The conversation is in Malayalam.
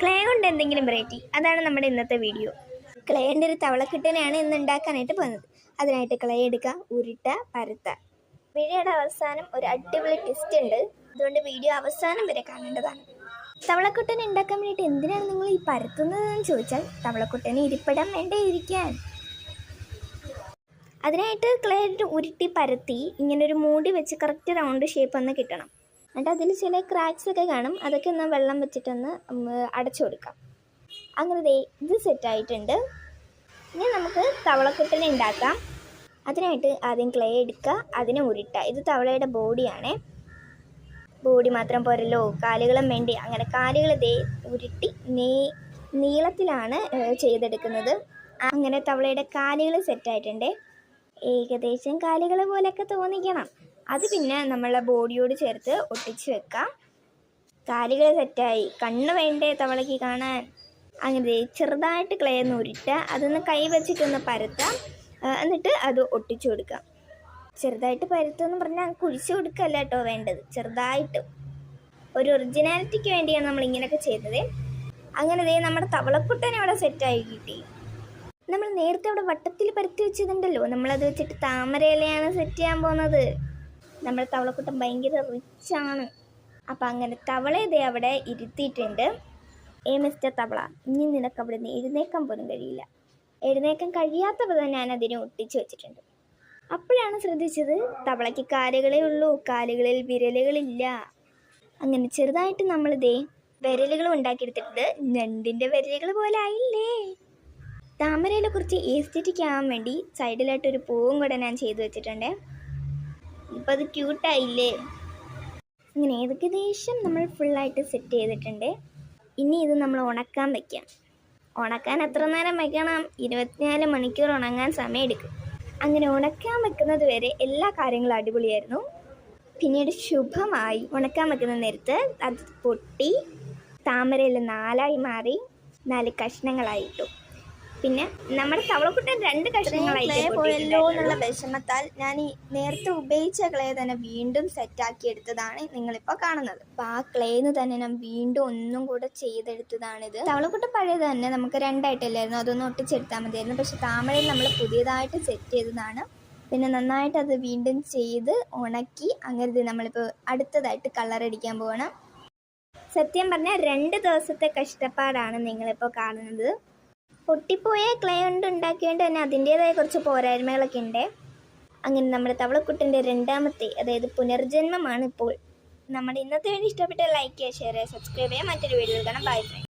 ക്ലേ കൊണ്ട് എന്തെങ്കിലും വെറൈറ്റി അതാണ് നമ്മുടെ ഇന്നത്തെ വീഡിയോ ക്ലേന്റെ ഒരു തവളക്കിട്ടനെയാണ് ഇന്ന് ഉണ്ടാക്കാനായിട്ട് പോകുന്നത്. അതിനായിട്ട് ക്ലേ എടുക്കുക ഉരുട്ട പരത്ത വീഡിയോയുടെ അവസാനം ഒരു അടിപൊളി ട്വിസ്റ്റ് ഉണ്ട്. അതുകൊണ്ട് വീഡിയോ അവസാനം വരെ കാണേണ്ടതാണ്. തവളക്കുട്ടനെ ഉണ്ടാക്കാൻ വേണ്ടിയിട്ട് എന്തിനാണ് നിങ്ങൾ ഈ പരത്തുന്നതെന്ന് ചോദിച്ചാൽ തവളക്കുട്ടനെ ഇരിപ്പിടം വേണ്ടേ ഇരിക്കാൻ. അതിനായിട്ട് ക്ലേ ഉരുട്ടി പരത്തി ഇങ്ങനെ ഒരു മൂടി വെച്ച് കറക്റ്റ് റൗണ്ട് ഷേപ്പ് ഒന്ന് കിട്ടണം. എന്നിട്ട് അതിൽ ചില ക്രാക്സ് ഒക്കെ കാണും. അതൊക്കെ ഒന്ന് വെള്ളം വെച്ചിട്ടൊന്ന് അടച്ചു കൊടുക്കാം. അങ്ങനെ ഇത് സെറ്റായിട്ടുണ്ട് ഇനി നമുക്ക് തവളക്കുട്ടനെ ഉണ്ടാക്കാം. അതിനായിട്ട് ആദ്യം ക്ലേ എടുക്കുക. അതിനെ ഉരുട്ടുക. ഇത് തവളയുടെ ബോഡിയാണേ ബോഡി മാത്രം പോരല്ലോ. കാലുകളും വേണ്ടി. അങ്ങനെ കാലുകൾ ദേ ഉരുട്ടി നീ നീളത്തിലാണ് ചെയ്തെടുക്കുന്നത്. അങ്ങനെ തവളയുടെ കാലുകൾ സെറ്റായിട്ടുണ്ട് ഏകദേശം കാലുകൾ പോലെയൊക്കെ തോന്നിക്കണം. അത് പിന്നെ നമ്മളെ ബോഡിയോട് ചേർത്ത് ഒട്ടിച്ച് വെക്കാം. കാലുകൾ സെറ്റായി. കണ്ണ് വേണ്ടേ തവളയ്ക്ക് കാണാൻ? അങ്ങനെ ചെറുതായിട്ട് ക്ലേ ഒന്ന് ഉരുട്ടുക അതൊന്ന് കൈ വെച്ചിട്ടൊന്ന് പരത്താം. എന്നിട്ട് അത് ഒട്ടിച്ചു കൊടുക്കാം. ചെറുതായിട്ട് പരത്തുമെന്ന് പറഞ്ഞാൽ കുഴിച്ചു കൊടുക്കല്ല കേട്ടോ വേണ്ടത്. ചെറുതായിട്ട്. ഒരു ഒറിജിനാലിറ്റിക്ക് വേണ്ടിയാണ് നമ്മൾ ഇങ്ങനെയൊക്കെ ചെയ്യുന്നത് അങ്ങനെ ദേ നമ്മുടെ തവളക്കുട്ടൻ ഇവിടെ സെറ്റായി കിട്ടി. നമ്മൾ നേരത്തെ അവിടെ വട്ടത്തിൽ പരത്തി വെച്ചതുണ്ടല്ലോ. നമ്മളത് വെച്ചിട്ട് താമരയിലയാണ് സെറ്റ് ചെയ്യാൻ പോകുന്നത്. നമ്മുടെ തവളക്കുട്ടൻ ഭയങ്കര റിച്ചാണ് അപ്പം അങ്ങനെ തവളയതേ അവിടെ ഇരുത്തിയിട്ടുണ്ട്. ഏ മിസ്റ്റർ തവള ഇനി നിനക്ക് അവിടെ നിന്ന് എഴുന്നേക്കാൻ പോലും കഴിയില്ല. എഴുന്നേക്കാൻ കഴിയാത്തപ്പോൾ തന്നെ ഞാൻ അതിനെ ഒട്ടിച്ചു വെച്ചിട്ടുണ്ട്. അപ്പോഴാണ് ശ്രദ്ധിച്ചത് തവളയ്ക്ക് കാലുകളേ ഉള്ളൂ കാലുകളിൽ വിരലുകളില്ല. അങ്ങനെ ചെറുതായിട്ട് നമ്മളിതേ വിരലുകൾ ഉണ്ടാക്കിയെടുത്തിട്ടുണ്ട്. ഞണ്ടിന്റെ വിരലുകൾ പോലെ ആയില്ലേ? താമരയിലെ കുറിച്ച് ഏസ്തെറ്റിക് ആവാൻ വേണ്ടി സൈഡിലായിട്ടൊരു പൂവും കൂടെ ഞാൻ ചെയ്തു വെച്ചിട്ടുണ്ട്. ഇപ്പം അത് ക്യൂട്ടായില്ലേ ഇങ്ങനെ ഏകദേശം നമ്മൾ ഫുള്ളായിട്ട് സെറ്റ് ചെയ്തിട്ടുണ്ട്. ഇനി ഇത് നമ്മൾ ഉണക്കാൻ വെക്കാം. ഉണക്കാൻ എത്ര നേരം വെക്കണം? ഇരുപത്തിനാല് മണിക്കൂർ ഉണങ്ങാൻ സമയമെടുക്കും. അങ്ങനെ ഉണക്കാൻ വെക്കുന്നത് വരെ എല്ലാ കാര്യങ്ങളും അടിപൊളിയായിരുന്നു. പിന്നീട് ശുഭമായി ഉണക്കാൻ വെക്കുന്ന നേരത്ത് അത് പൊട്ടി താമരയിൽ നാലായി മാറി നാല് കഷ്ണങ്ങളായിട്ടു. പിന്നെ നമ്മുടെ തവളക്കുട്ടൻ രണ്ട് കഷ്ണങ്ങളായിട്ട് പോയല്ലോ എന്നുള്ള വിഷമത്താൽ ഞാൻ ഈ നേരത്തെ ഉപയോഗിച്ച ക്ലേ തന്നെ വീണ്ടും സെറ്റാക്കി എടുത്തതാണ് നിങ്ങളിപ്പോൾ കാണുന്നത്. അപ്പൊ ആ ക്ലേന്ന് തന്നെ ഞാൻ വീണ്ടും ഒന്നും കൂടെ ചെയ്തെടുത്തതാണിത്. തവളക്കുട്ടൻ പഴയത് തന്നെ നമുക്ക് രണ്ടായിട്ടല്ലായിരുന്നു. അതൊന്ന് ഒട്ടിച്ചെടുത്താൽ മതിയായിരുന്നു. പക്ഷെ താമരയിൽ നമ്മൾ പുതിയതായിട്ട് സെറ്റ് ചെയ്തതാണ്. പിന്നെ നന്നായിട്ട് അത് വീണ്ടും ചെയ്ത് ഉണക്കി അങ്ങനെ നമ്മളിപ്പോൾ അടുത്തതായിട്ട് കളർ അടിക്കാൻ പോകണം സത്യം പറഞ്ഞാൽ രണ്ട് ദിവസത്തെ കഷ്ടപ്പാടാണ് നിങ്ങളിപ്പോൾ കാണുന്നത്. പൊട്ടിപ്പോയ ക്ലേ കൊണ്ട് ഉണ്ടാക്കിയതുകൊണ്ട് തന്നെ അതിന്റേതായ കുറച്ച് പോരായ്മകളൊക്കെ ഉണ്ട് അങ്ങനെ നമ്മുടെ തവളക്കുട്ടന്റെ രണ്ടാമത്തെ അതായത് പുനർജന്മമാണ് ഇപ്പോൾ. നമ്മുടെ ഇന്നത്തെ വീഡിയോ ഇഷ്ടപ്പെട്ട ലൈക്ക് ചെയ്യുക ഷെയർ ചെയ്യുക സബ്സ്ക്രൈബ് ചെയ്യുക. മറ്റൊരു വീഡിയോ കാണാം. By front